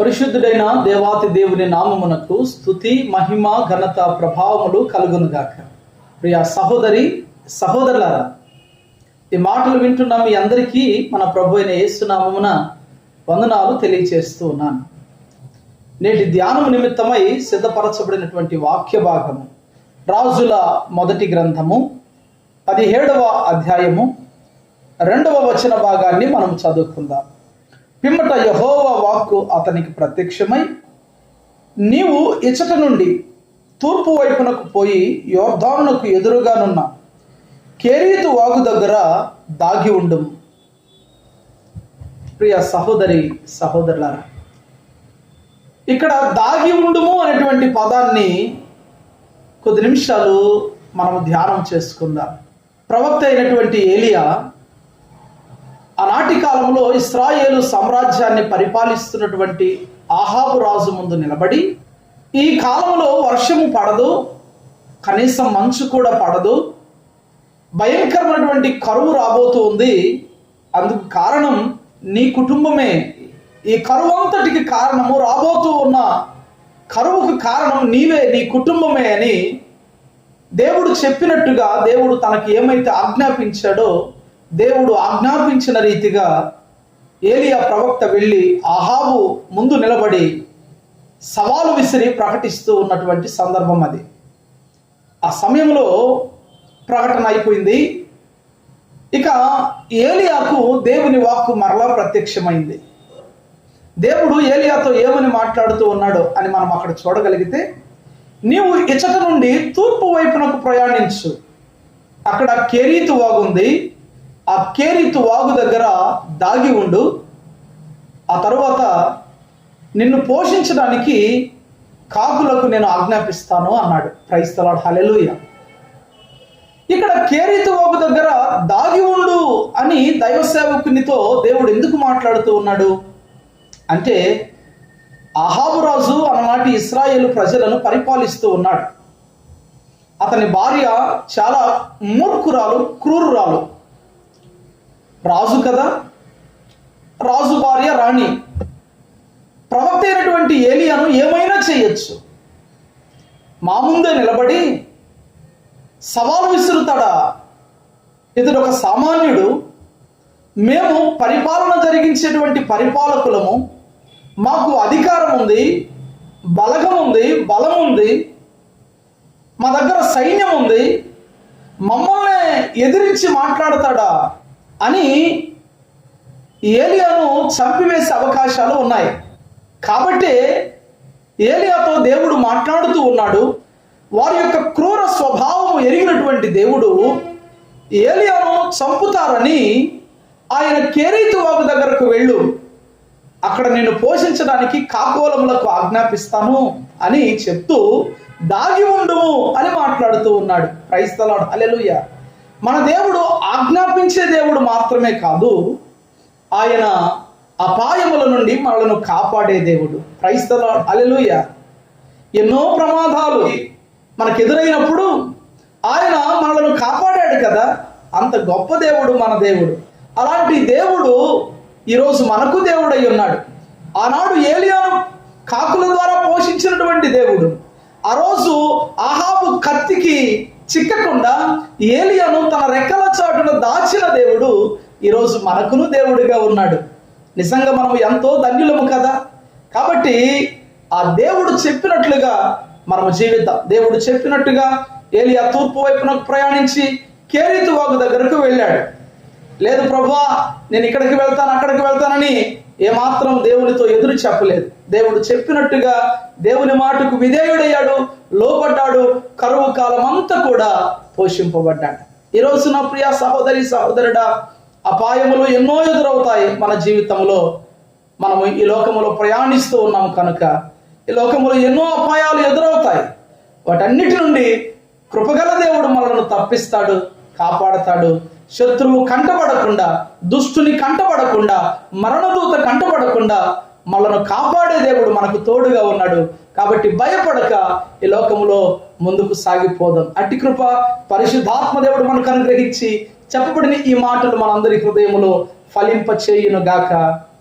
పరిశుద్ధుడైన దేవాతి దేవుని నామమునకు స్థుతి మహిమ ఘనత ప్రభావములు కలుగునుగాక. ప్రియ సహోదరి సహోదరులారా ఈ మాటలు వింటున్న మీ అందరికీ మన ప్రభు అయిన యేసునామమున వందనాలు తెలియచేస్తూ ఉన్నాను. నేటి ధ్యానం నిమిత్తమై సిద్ధపరచబడినటువంటి వాక్య భాగము రాజుల మొదటి గ్రంథము పదిహేడవ అధ్యాయము రెండవ వచన భాగాన్ని మనం చదువుకుందాం. పిమ్మట యహోవ వాక్కు అతనికి ప్రత్యక్షమై నీవు ఇచ్చట నుండి తూర్పు వైపునకు పోయి యోర్ధానునకు ఎదురుగానున్న కేరీతు వాగు దగ్గర దాగి ఉండుము. ప్రియ సహోదరి సహోదరులారా ఇక్కడ దాగి ఉండుము అనేటువంటి పదాన్ని కొద్ది నిమిషాలు మనం ధ్యానం చేసుకుందాం. ప్రవక్త అయినటువంటి ఏలియా ఆనాటి కాలంలో ఇస్రాయేలు సామ్రాజ్యాన్ని పరిపాలిస్తున్నటువంటి ఆహాబు రాజు ముందు నిలబడి ఈ కాలంలో వర్షము పడదు కనీసం మంచు కూడా పడదు భయంకరమైనటువంటి కరువు రాబోతూ ఉంది. అందుకు కారణం నీ కుటుంబమే. ఈ కరువు అంతటికి కారణము రాబోతూ ఉన్న కరువుకు కారణం నీవే నీ కుటుంబమే అని దేవుడు చెప్పినట్టుగా దేవుడు తనకి ఏమైతే ఆజ్ఞాపించాడో దేవుడు ఆజ్ఞాపించిన రీతిగా ఏలియా ప్రవక్త వెళ్ళి అహాబు ముందు నిలబడి సవాలు విసిరి ప్రకటిస్తూ ఉన్నటువంటి సందర్భం అది. ఆ సమయంలో ప్రకటన అయిపోయింది. ఇక ఏలియాకు దేవుని వాక్కు మరలా ప్రత్యక్షమైంది. దేవుడు ఏలియాతో ఏమని మాట్లాడుతూ ఉన్నాడో అని మనం అక్కడ చూడగలిగితే నీవు ఇచ్చట నుండి తూర్పు వైపునకు ప్రయాణించు. అక్కడ కెరీతు వాగుంది. ఆ కేరీతు వాగు దగ్గర దాగి ఉండు. ఆ తరువాత నిన్ను పోషించడానికి కాకులకు నేను ఆజ్ఞాపిస్తాను అన్నాడు. క్రైస్తలాడు హలెలుయ ఇక్కడ కేరీతు వాగు దగ్గర దాగి ఉండు అని దైవ సేవకునితో దేవుడు ఎందుకు మాట్లాడుతూ ఉన్నాడు? అంటే అహాబురాజు అన్ననాటి ఇస్రాయేల్ ప్రజలను పరిపాలిస్తూ ఉన్నాడు. అతని భార్య చాలా మూర్ఖురాలు క్రూరురాలు. రాజు కదా? రాజు భార్య రాణి. ప్రవక్త అయినటువంటి ఏలియాను ఏమైనా చేయొచ్చు. మా ముందే నిలబడి సవాలు విసురుతాడా? ఇతడు ఒక సామాన్యుడు. మేము పరిపాలన జరిగించేటువంటి పరిపాలకులము. మాకు అధికారం ఉంది బలగం ఉంది బలం ఉంది. మా దగ్గర సైన్యం ఉంది. మమ్మల్ని ఎదిరించి మాట్లాడతాడా? అని ఏలియాను చంపివేసే అవకాశాలు ఉన్నాయి. కాబట్టి ఏలియాతో దేవుడు మాట్లాడుతూ ఉన్నాడు. వారి యొక్క క్రూర స్వభావం ఎరిగినటువంటి దేవుడు ఏలియాను చంపుతారని ఆయన కేరీతు వాగు దగ్గరకు వెళ్ళు. అక్కడ నేను పోషించడానికి కాకోలములకు ఆజ్ఞాపిస్తాను అని చెప్తూ దాగి ఉండుము అని మాట్లాడుతూ ఉన్నాడు. క్రైస్తలాడు అలెలుయ్య మన దేవుడు ఆజ్ఞాపించే దేవుడు మాత్రమే కాదు ఆయన అపాయముల నుండి మనలను కాపాడే దేవుడు. క్రైస్తలాడు అలెలుయ ఎన్నో ప్రమాదాలు మనకు ఎదురైనప్పుడు ఆయన మనలను కాపాడాడు కదా. అంత గొప్ప దేవుడు మన దేవుడు. అలాంటి దేవుడు ఈరోజు మనకు దేవుడై ఉన్నాడు. ఆనాడు ఏలియాను కాకుల ద్వారా పోషించినటువంటి దేవుడు. ఆ రోజు ఆహాబు కత్తికి చిక్కకుండా ఏలియాను తన రెక్కల చాటున దాచిన దేవుడు ఈరోజు మనకును దేవుడిగా ఉన్నాడు. నిజంగా మనం ఎంతో ధన్యులము కదా? కాబట్టి ఆ దేవుడు చెప్పినట్లుగా మనము జీవిద్దాం. దేవుడు చెప్పినట్టుగా ఏలియా తూర్పు వైపునకు ప్రయాణించి కేరీతు వాగు దగ్గరకు వెళ్ళాడు. లేదు ప్రభా నేను ఇక్కడికి వెళ్తాను అక్కడికి వెళ్తానని ఏమాత్రం దేవునితో ఎదురు చెప్పలేదు. దేవుడు చెప్పినట్టుగా దేవుని మాటకు విధేయుడయ్యాడు లోపడ్డాడు కరువు కాలం అంతా కూడా పోషింపబడ్డాడు. ఈరోజు నా ప్రియ సహోదరి సహోదరుడా అపాయములు ఎన్నో ఎదురవుతాయి మన జీవితంలో. మనము ఈ లోకములో ప్రయాణిస్తూ ఉన్నాం కనుక ఈ లోకములో ఎన్నో అపాయాలు ఎదురవుతాయి. వాటన్నిటి నుండి కృపగల దేవుడు మనల్ని తప్పిస్తాడు కాపాడతాడు. శత్రువు కంటపడకుండా దుష్టుని కంటపడకుండా మరణదూత కంటపడకుండా మనను కాపాడే దేవుడు మనకు తోడుగా ఉన్నాడు. కాబట్టి భయపడక ఈ లోకములో ముందుకు సాగిపోదాం. అట్టి కృప పరిశుద్ధాత్మ దేవుడు మనకు అనుగ్రహించి చెప్పబడిన ఈ మాటలు మనందరి హృదయములో ఫలింప చేయును గాక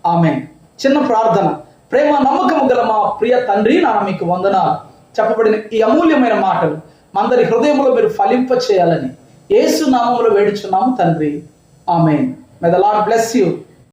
ఆమె చిన్న ప్రార్థన. ప్రేమ నమ్మకము గల మా ప్రియ తండ్రి నాన్న మీకు వందనాలు. చెప్పబడిన ఈ అమూల్యమైన మాటలు మందరి హృదయంలో మీరు ఫలింప చేయాలని ఏసు నామంలో వేడుచున్నాము తండ్రి. ఆమె may the lord bless you